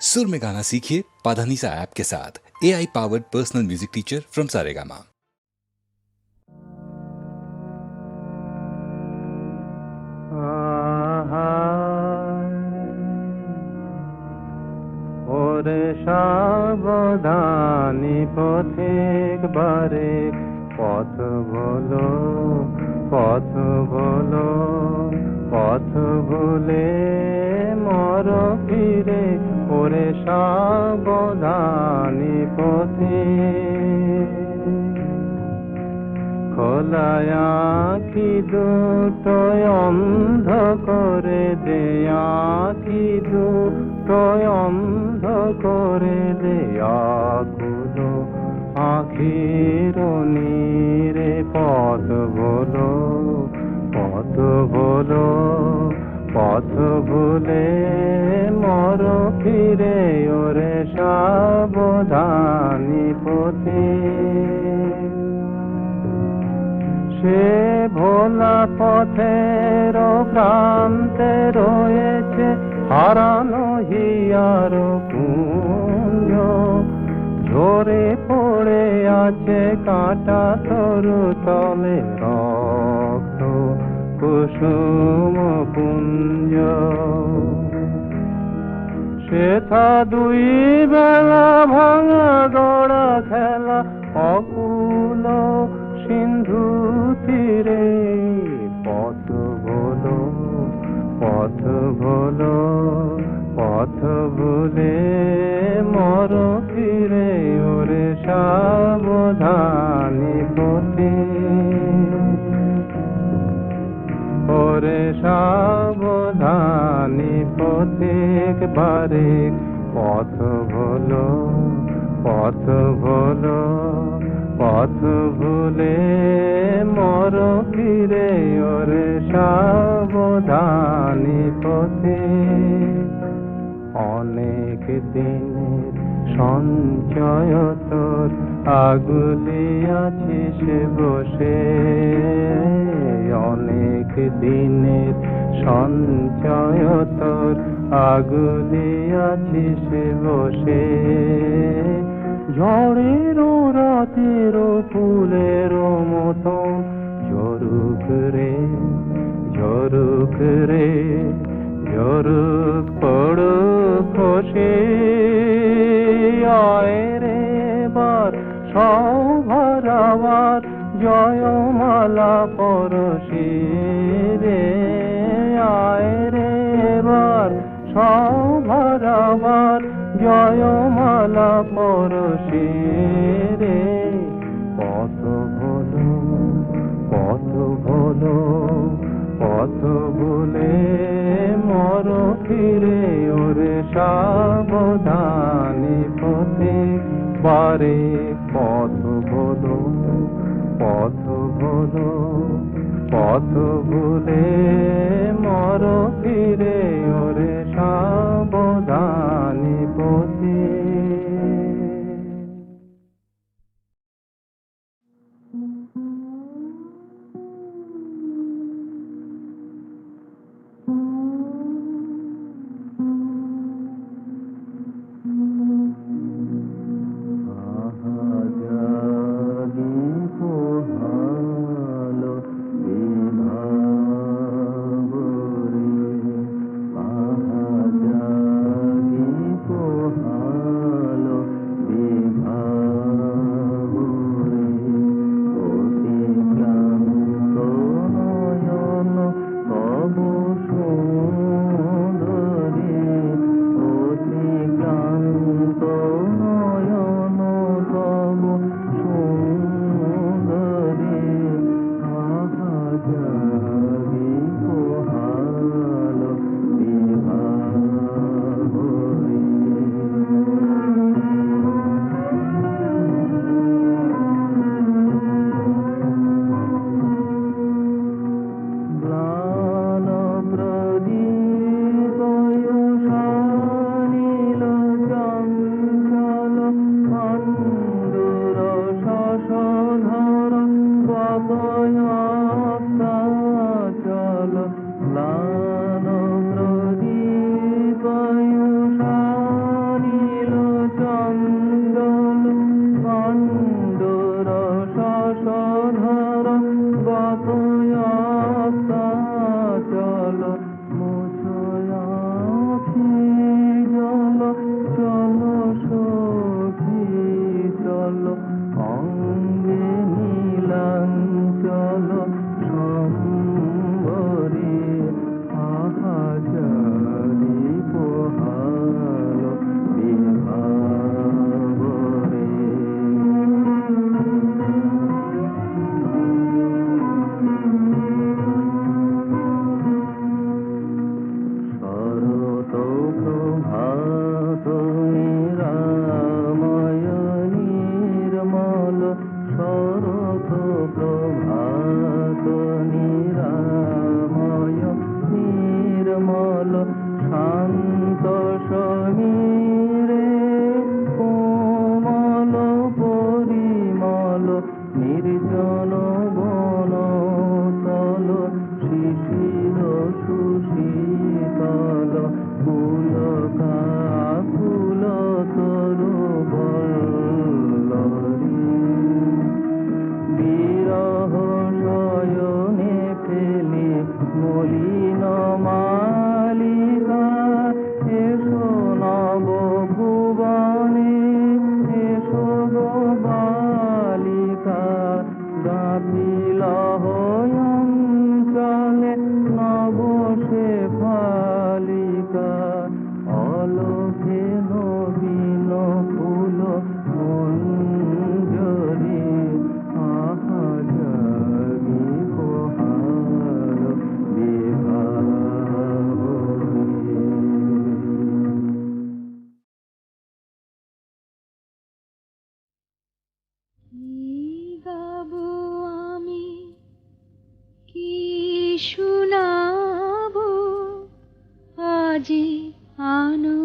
सुर में गाना सीखिए पाधानीसा ऐप के साथ A I powered personal music teacher from Saregama ওরে সাবধানী পথিক বারে পথ বলো পথ বলো পথ ভুলে মর ফিরে ওরে সাবধানী পথিক খোলায় আখি দুটো অন্ধ করে দে আখি দুটো অন্ধ করে দে। আকুলো আখির নীরে পথ বলো পথ বলো পথ ভুলে মর ফিরে, ওরে সাবধানী পথে। সে ভোলা পথের প্রান্তে রয়েছে, হারানো হিয়ার কুঞ্জ ঝরে পড়ে আছে কাটা তরু তলে রক্ত, কুসুম সেথা দুই বেলা ভাঙা গড়া খেলা, অকুল সিন্ধু তীরে। পথ বলো পথ বলো পথ ভুলে মর ফিরে ওরে সাবধানী পথে। ওরে সাবধানী পথিক বারে পথ বলো পথ বলো পথ ভুলে মর ফিরে ওরে সাবধানী পথে। অনেক দিনের সঞ্চয় তোর আগুলি আছিস বসে। অনেক দিনের সঞ্চয় তোর আগুলি আছিস বসে। ঝড়ের রাতের ফুলের মতন ঝরুক রে ঝরুক রে, ঝরুক পড়ুক খসে। আয় রে বার সৌভরাবার জয়মালা পরশি রে। বার সৌভরাবার জয়মালা পরশি রে। পথ বলো পথ বলো পথ বলে মর ফিরে ওরে সাবধানী পথে বারে পথ বলো পথ বলো পথ ভুলে মর ফিরে ওরে সাবধানী পথে। আজি আনন্দ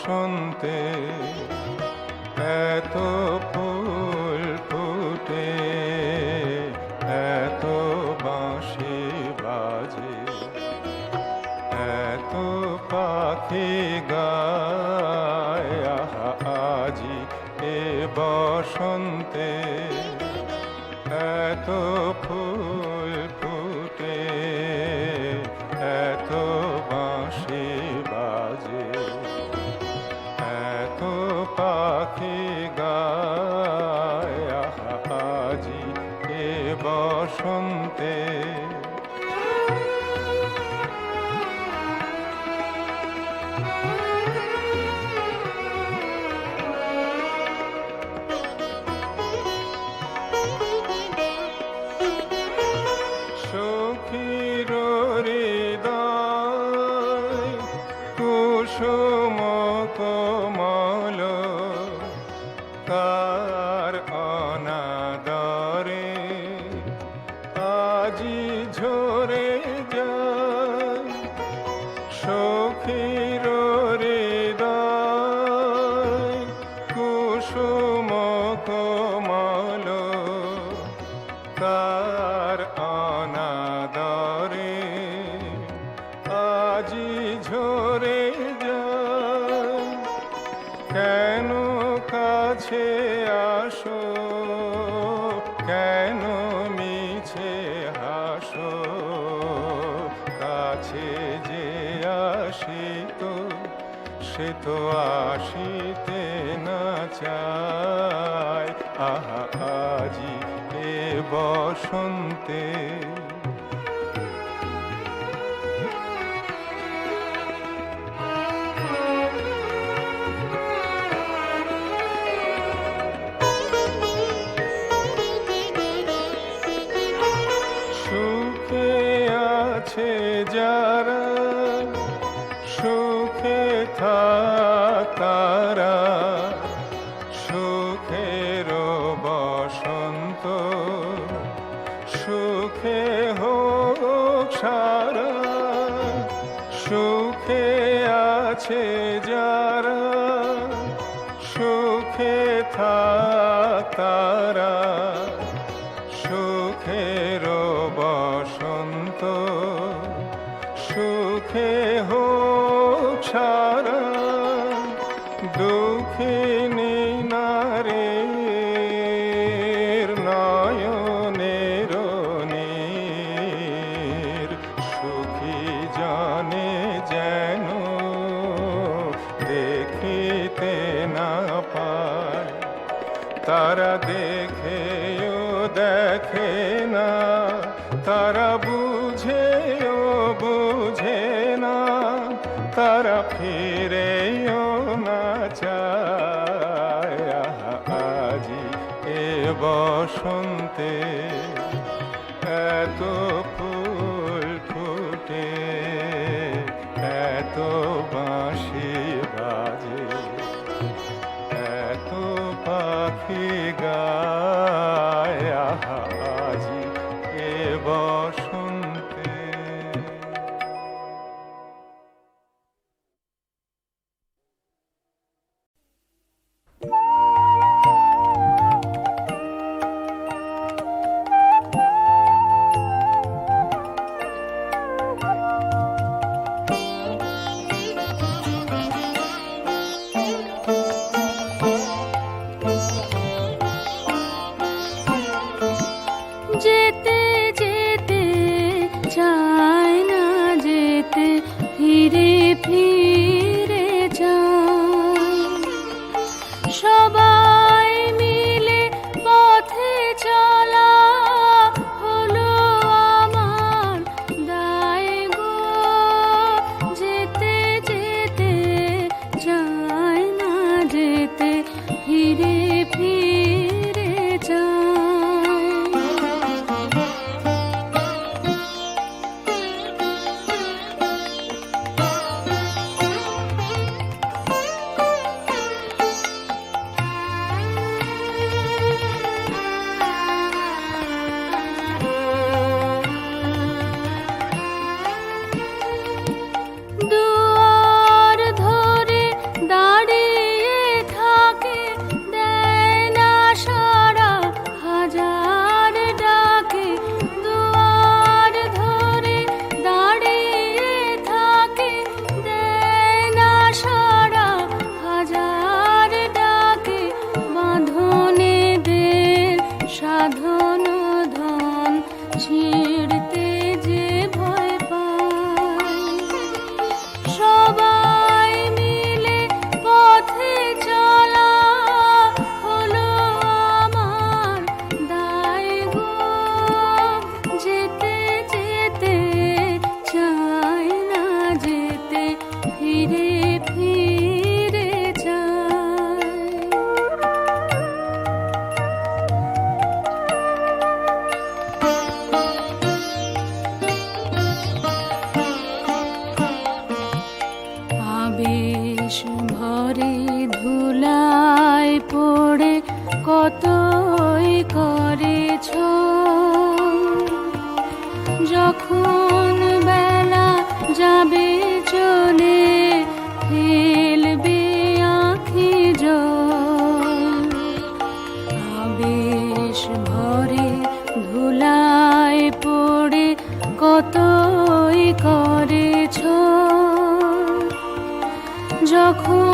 বসন্তে এত ফুল বসন্তে সে তো আসিতে না চায়। আহা আজি এ বসন্তে çare 哭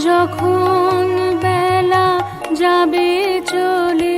যখন বেলা যাবে চলে